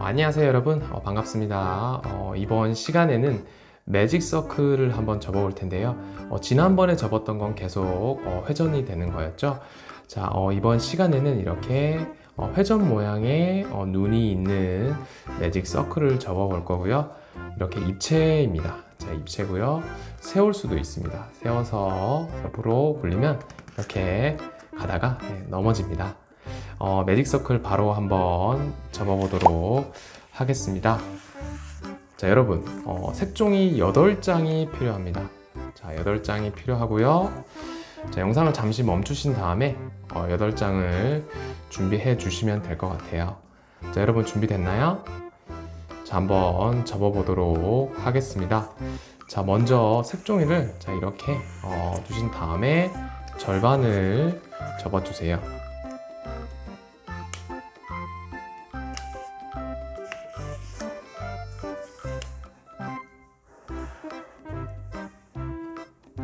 어, 안녕하세요 여러분. 어, 반갑습니다. 어, 이번 시간에는 매직 서클을 한번 접어 볼 텐데요. 어, 지난번에 접었던 건 계속 어, 회전이 되는 거였죠? 자 어, 이번 시간에는 이렇게 어, 회전 모양의 어, 눈이 있는 매직 서클을 접어 볼 거고요. 이렇게 입체입니다. 자 입체고요. 세울 수도 있습니다. 세워서 옆으로 굴리면 이렇게 가다가 네, 넘어집니다 어, 매직 서클 바로 한번 접어보도록 하겠습니다. 자, 여러분, 어, 색종이 8장이 필요합니다. 자, 8장이 필요하고요. 자, 영상을 잠시 멈추신 다음에 어, 8장을 준비해 주시면 될 것 같아요. 자, 여러분 준비됐나요? 자, 한번 접어보도록 하겠습니다. 자, 먼저 색종이를 자, 이렇게 어, 두신 다음에 절반을 접어주세요.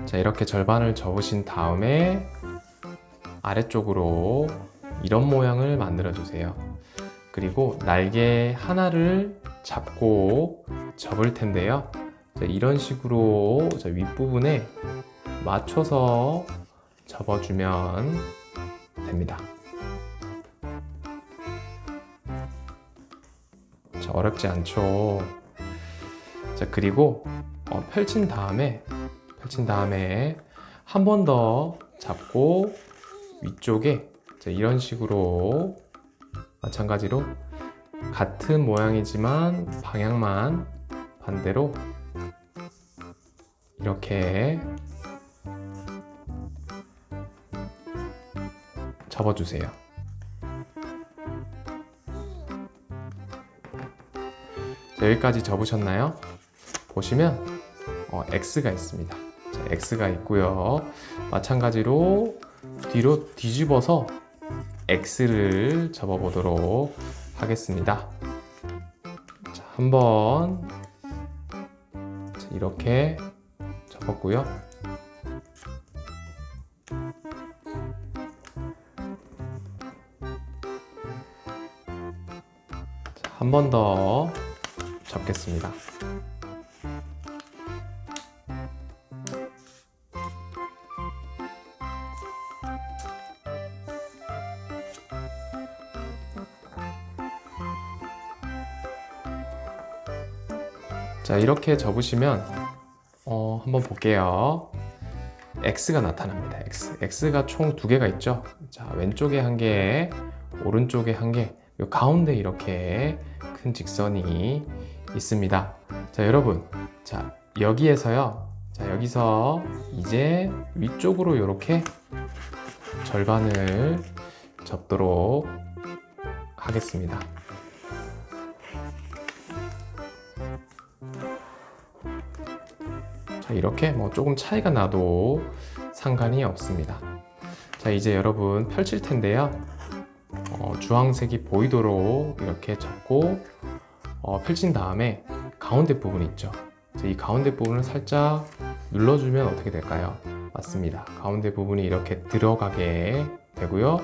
자, 이렇게 절반을 접으신 다음에 아래쪽으로 이런 모양을 만들어 주세요. 그리고 날개 하나를 잡고 접을 텐데요. 자, 이런 식으로 자, 윗부분에 맞춰서 접어주면 됩니다. 자, 어렵지 않죠. 자, 그리고 어, 펼친 다음에 펼친 다음에 한 번 더 잡고 위쪽에 자, 이런 식으로 마찬가지로 같은 모양이지만 방향만 반대로 이렇게 접어주세요. 자, 여기까지 접으셨나요? 보시면 어, X가 있습니다. 자, X가 있고요. 마찬가지로 뒤로 뒤집어서 X를 접어보도록 하겠습니다. 자, 한번 자, 이렇게 접었고요. 한 번 더 접겠습니다. 자, 이렇게 접으시면 어, 한번 볼게요. X가 나타납니다. X. X가 총 두 개가 있죠. 자, 왼쪽에 한 개, 오른쪽에 한 개, 요 가운데 이렇게 큰 직선이 있습니다. 자, 여러분. 자, 여기에서요. 자, 여기서 이제 위쪽으로 이렇게 절반을 접도록 하겠습니다. 자, 이렇게 뭐 조금 차이가 나도 상관이 없습니다. 자, 이제 여러분 펼칠 텐데요. 어, 주황색이 보이도록 이렇게 접고 어, 펼친 다음에 가운데 부분 있죠. 자, 이 가운데 부분을 살짝 눌러주면 어떻게 될까요? 맞습니다. 가운데 부분이 이렇게 들어가게 되고요.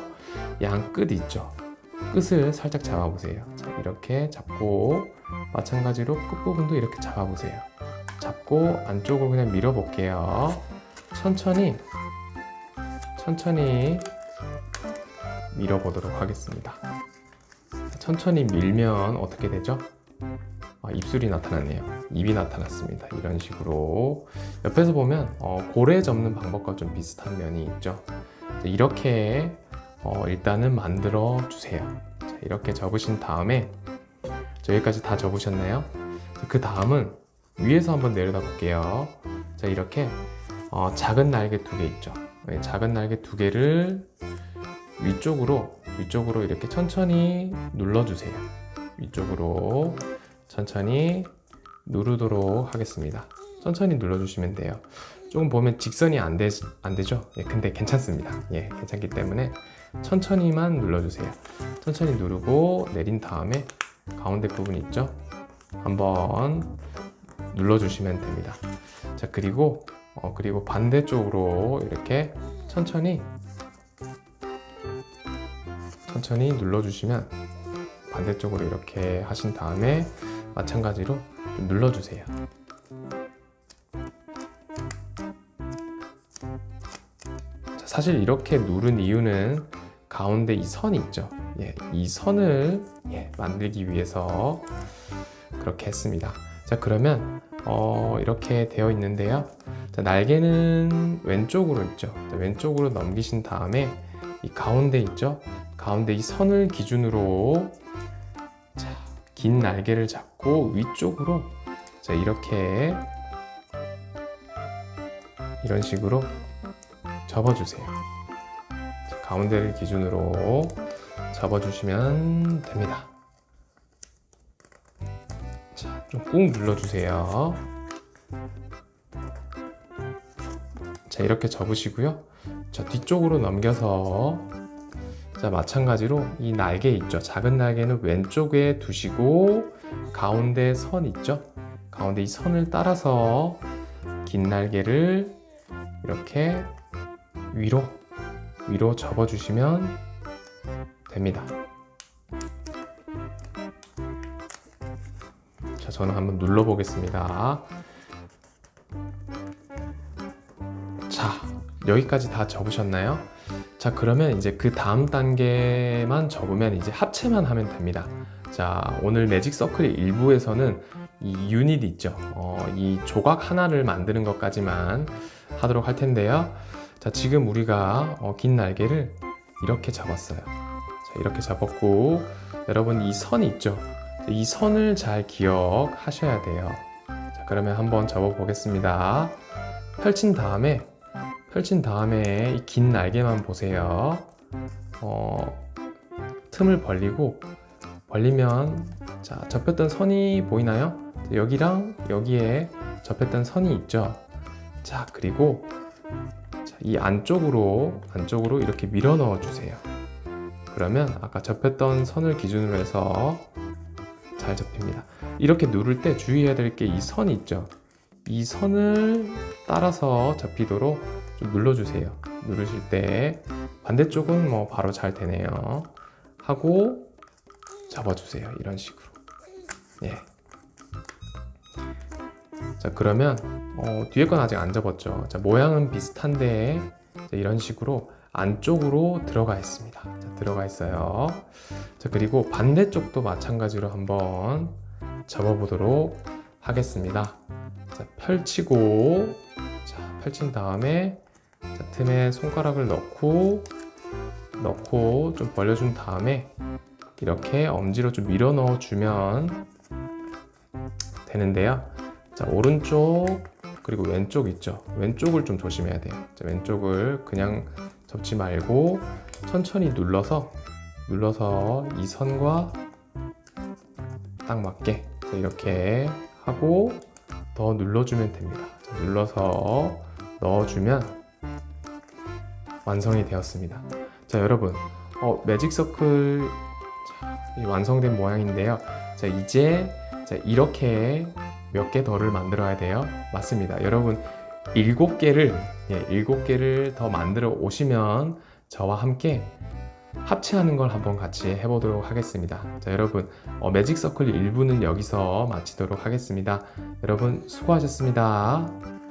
양 끝 있죠. 끝을 살짝 잡아보세요. 자, 이렇게 잡고 마찬가지로 끝부분도 이렇게 잡아보세요. 잡고 안쪽으로 그냥 밀어 볼게요. 천천히 천천히 밀어 보도록 하겠습니다. 천천히 밀면 어떻게 되죠? 아, 입술이 나타났네요. 입이 나타났습니다. 이런 식으로 옆에서 보면 어, 고래 접는 방법과 좀 비슷한 면이 있죠. 이렇게 어, 일단은 만들어 주세요. 자, 이렇게 접으신 다음에 여기까지 다 접으셨나요? 그 다음은 위에서 한번 내려다 볼게요. 자, 이렇게 어, 작은 날개 두 개 있죠. 네, 작은 날개 두 개를 위쪽으로 위쪽으로 이렇게 천천히 눌러주세요. 위쪽으로 천천히 누르도록 하겠습니다. 천천히 눌러주시면 돼요. 조금 보면 직선이 안, 되, 안 되죠? 예, 근데 괜찮습니다. 예, 괜찮기 때문에 천천히만 눌러주세요. 천천히 누르고 내린 다음에 가운데 부분 있죠? 한번 눌러주시면 됩니다. 자 그리고 어, 그리고 반대쪽으로 이렇게 천천히 천천히 눌러주시면 반대쪽으로 이렇게 하신 다음에 마찬가지로 좀 눌러주세요. 자, 사실 이렇게 누른 이유는 가운데 이 선이 있죠. 예, 이 선을 예, 만들기 위해서 그렇게 했습니다. 자, 그러면 어, 이렇게 되어 있는데요. 자, 날개는 왼쪽으로 있죠. 자, 왼쪽으로 넘기신 다음에 이 가운데 있죠. 가운데 이 선을 기준으로 자, 긴 날개를 잡고 위쪽으로 자, 이렇게 이런 식으로 접어주세요. 자, 가운데를 기준으로 접어주시면 됩니다. 좀 꾹 눌러주세요. 자, 이렇게 접으시고요. 자, 뒤쪽으로 넘겨서 자, 마찬가지로 이 날개 있죠. 작은 날개는 왼쪽에 두시고 가운데 선 있죠. 가운데 이 선을 따라서 긴 날개를 이렇게 위로 위로 접어 주시면 됩니다. 저는 한번 눌러 보겠습니다. 자, 여기까지 다 접으셨나요? 자, 그러면 이제 그 다음 단계만 접으면 이제 합체만 하면 됩니다. 자, 오늘 매직 서클 일부에서는 이 유닛 있죠. 어, 이 조각 하나를 만드는 것까지만 하도록 할 텐데요. 자, 지금 우리가 어, 긴 날개를 이렇게 잡았어요. 자, 이렇게 잡았고, 여러분 이 선 있죠. 이 선을 잘 기억하셔야 돼요. 자, 그러면 한번 접어 보겠습니다. 펼친 다음에 펼친 다음에 이 긴 날개만 보세요. 어, 틈을 벌리고 벌리면 자 접혔던 선이 보이나요? 자, 여기랑 여기에 접혔던 선이 있죠. 자 그리고 자, 이 안쪽으로 안쪽으로 이렇게 밀어 넣어 주세요. 그러면 아까 접혔던 선을 기준으로 해서 잘 접힙니다. 이렇게 누를 때 주의해야 될 게 이 선이 있죠. 이 선을 따라서 접히도록 좀 눌러주세요. 누르실 때 반대쪽은 뭐 바로 잘 되네요. 하고 접어주세요. 이런 식으로. 예. 자 그러면 어, 뒤에 건 아직 안 접었죠. 자 모양은 비슷한데 자, 이런 식으로 안쪽으로 들어가 있습니다. 자, 들어가 있어요. 자 그리고 반대쪽도 마찬가지로 한번 접어보도록 하겠습니다. 자 펼치고 자 펼친 다음에 자, 틈에 손가락을 넣고 넣고 좀 벌려준 다음에 이렇게 엄지로 좀 밀어 넣어 주면 되는데요. 자 오른쪽 그리고 왼쪽 있죠. 왼쪽을 좀 조심해야 돼요. 자, 왼쪽을 그냥 접지 말고 천천히 눌러서 눌러서 이 선과 딱 맞게 자, 이렇게 하고 더 눌러주면 됩니다. 자, 눌러서 넣어주면 완성이 되었습니다. 자 여러분 어, 매직 서클 완성된 모양인데요. 자 이제 자, 이렇게 몇 개 더를 만들어야 돼요. 맞습니다. 여러분 일곱 개를 예, 일곱 개를 더 만들어 오시면 저와 함께 합체하는 걸 한번 같이 해보도록 하겠습니다. 자 여러분 어, 매직 서클 1부는 여기서 마치도록 하겠습니다. 여러분 수고하셨습니다.